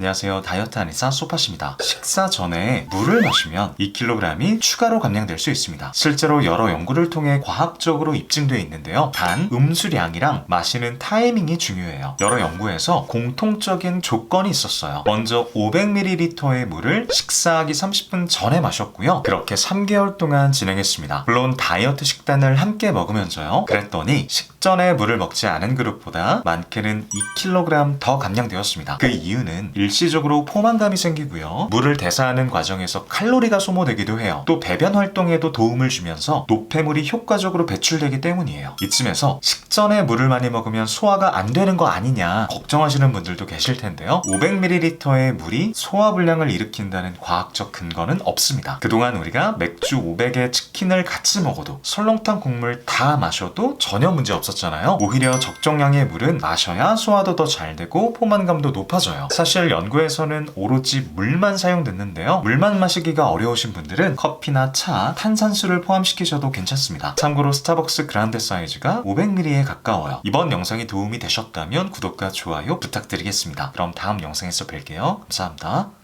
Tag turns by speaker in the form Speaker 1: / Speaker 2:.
Speaker 1: 안녕하세요. 다이어트 한의사 소파시입니다. 식사 전에 물을 마시면 2kg이 추가로 감량될 수 있습니다. 실제로 여러 연구를 통해 과학적으로 입증되어 있는데요. 단 음수량이랑 마시는 타이밍이 중요해요. 여러 연구에서 공통적인 조건이 있었어요. 먼저 500ml의 물을 식사하기 30분 전에 마셨고요. 그렇게 3개월 동안 진행했습니다. 물론 다이어트 식단을 함께 먹으면서요. 그랬더니 식전에 물을 먹지 않은 그룹보다 많게는 2kg 더 감량되었습니다. 그 이유는 일시적으로 포만감이 생기고요. 물을 대사하는 과정에서 칼로리가 소모되기도 해요. 또 배변 활동에도 도움을 주면서 노폐물이 효과적으로 배출되기 때문이에요. 이쯤에서 식전에 물을 많이 먹으면 소화가 안 되는 거 아니냐 걱정하시는 분들도 계실 텐데요. 500ml의 물이 소화 불량을 일으킨다는 과학적 근거는 없습니다. 그동안 우리가 맥주 500에 치킨을 같이 먹어도 설렁탕 국물 다 마셔도 전혀 문제 없었잖아요. 오히려 적정량의 물은 마셔야 소화도 더 잘 되고 포만감도 높아져요. 사실 연구에서는 오로지 물만 사용됐는데요. 물만 마시기가 어려우신 분들은 커피나 차, 탄산수를 포함시키셔도 괜찮습니다. 참고로 스타벅스 그란데 사이즈가 500ml에 가까워요. 이번 영상이 도움이 되셨다면 구독과 좋아요 부탁드리겠습니다. 그럼 다음 영상에서 뵐게요. 감사합니다.